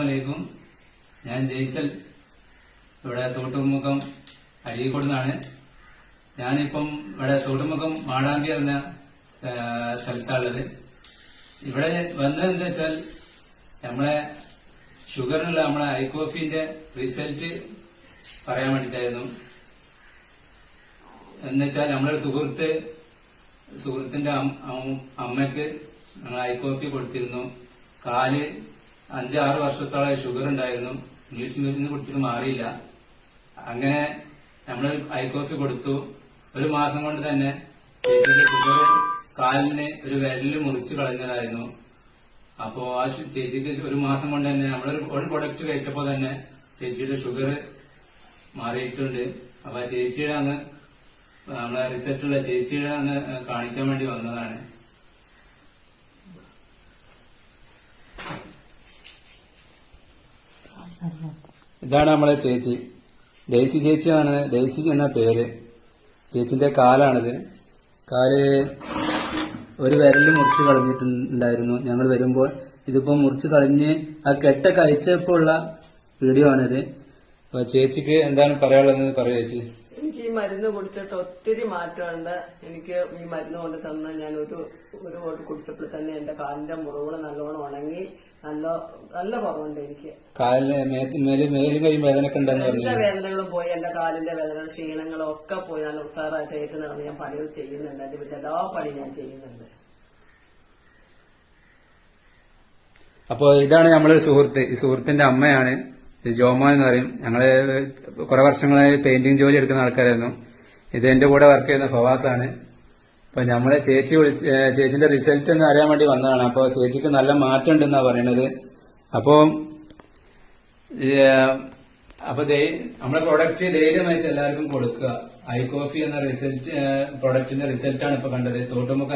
വലൈക്കും ഞാൻ ജയ്സൽ. ഇവിടെ തോട്ടുമുഖം അരീക്കോട് നിന്നാണ് ഞാനിപ്പം ഇവിടെ തോട്ടുമുഖം മാടാമ്പി എന്ന സ്ഥലത്താണുള്ളത്. ഇവിടെ വന്നതെന്താ വെച്ചാൽ നമ്മളെ ഷുഗറിനുള്ള നമ്മളെ ഐകോഫിന്റെ റിസൾട്ട് പറയാൻ വേണ്ടിയിട്ടായിരുന്നു. എന്നുവെച്ചാൽ നമ്മളെ സുഹൃത്ത് സുഹൃത്തിന്റെ അമ്മയ്ക്ക് ഞങ്ങൾ ഐക്കോഫി കൊടുത്തിരുന്നു. കാൽ അഞ്ചാറ് വർഷത്തോളം ഷുഗർ ഉണ്ടായിരുന്നു. ഇംഗ്ലീഷ് മരുന്ന് കുടിച്ചിട്ട് മാറിയില്ല. അങ്ങനെ നമ്മൾ ഐക്കോക്ക് കൊടുത്തു. ഒരു മാസം കൊണ്ട് തന്നെ ചേച്ചിയുടെ ഷുഗർ കാലിന് ഒരു വിരലിൽ മുറിച്ച് കളഞ്ഞതായിരുന്നു. അപ്പോ ആ ചേച്ചിക്ക് ഒരു മാസം കൊണ്ട് തന്നെ നമ്മളൊരു ഒരു പ്രൊഡക്റ്റ് കഴിച്ചപ്പോ തന്നെ ചേച്ചിയുടെ ഷുഗർ മാറിയിട്ടുണ്ട്. അപ്പൊ ചേച്ചിയുടെ അന്ന് നമ്മളെ റിസൾട്ടുള്ള ചേച്ചിയുടെ അന്ന് കാണിക്കാൻ വേണ്ടി വന്നതാണ്. ഇതാണ് നമ്മളെ ചേച്ചി. ഡേസി ചേച്ചിയാണ്. ഡേസി എന്ന പേര്. ചേച്ചിന്റെ കാലാണിത്. കാൽ ഒരു വിരൽ മുറിച്ച് കളഞ്ഞിട്ടുണ്ടായിരുന്നു. ഞങ്ങൾ വരുമ്പോൾ ഇതിപ്പോ മുറിച്ച് കളഞ്ഞ് ആ കെട്ട കഴിച്ചപ്പോ ഉള്ള വീഡിയോ ആണിത്. അപ്പൊ ചേച്ചിക്ക് എന്താണ് പറയാനുള്ളത് പറയൂ ചേച്ചി. മരുന്ന് കുടിച്ചിട്ട് ഒത്തിരി മാറ്റമുണ്ട്. എനിക്ക് ഈ മരുന്ന് കൊണ്ട് തന്ന ഞാൻ ഒരു ഒരു കോട്ട് കുടിച്ചപ്പോൾ തന്നെ എന്റെ കാലിന്റെ മുറിവുകൾ നല്ലോണം ഉണങ്ങി നല്ല നല്ല കുറവുണ്ട് എനിക്ക്. കാലിന് വേദനയൊക്കെ എല്ലാ വേദനകളും പോയി എന്റെ കാലിന്റെ വേദന ക്ഷീണങ്ങളും ഒക്കെ പോയി. നല്ല ഉത്സാഹമായിട്ട് ഏറ്റു നടന്ന് ഞാൻ പണികൾ ചെയ്യുന്നുണ്ട്. എന്റെ വീട്ടിൽ എല്ലാ പണിയും ഞാൻ ചെയ്യുന്നുണ്ട്. അപ്പോ ഇതാണ് നമ്മളൊരു സുഹൃത്ത്. ഈ സുഹൃത്തിന്റെ അമ്മയാണ് ജോമ എന്ന് പറയും. ഞങ്ങൾ കുറെ വർഷങ്ങളായി പെയിന്റിംഗ് ജോലി എടുക്കുന്ന ആൾക്കാരായിരുന്നു. ഇത് എന്റെ കൂടെ വർക്ക് ചെയ്യുന്ന ഫവാസ് ആണ് അപ്പൊ നമ്മളെ ചേച്ചി വിളിച്ച് ചേച്ചിന്റെ റിസൾട്ട് എന്ന് അറിയാൻ വേണ്ടി വന്നതാണ്. അപ്പൊ ചേച്ചിക്ക് നല്ല മാറ്റം ഉണ്ടെന്നാ പറയണത്. അപ്പോ അപ്പൊ നമ്മുടെ പ്രൊഡക്റ്റ് ധൈര്യമായിട്ട് എല്ലാവർക്കും കൊടുക്കുക. ഐ കോഫി എന്ന റിസൾട്ട് പ്രൊഡക്റ്റിന്റെ റിസൾട്ടാണ് ഇപ്പൊ കണ്ടത്. തോട്ടുമുഖ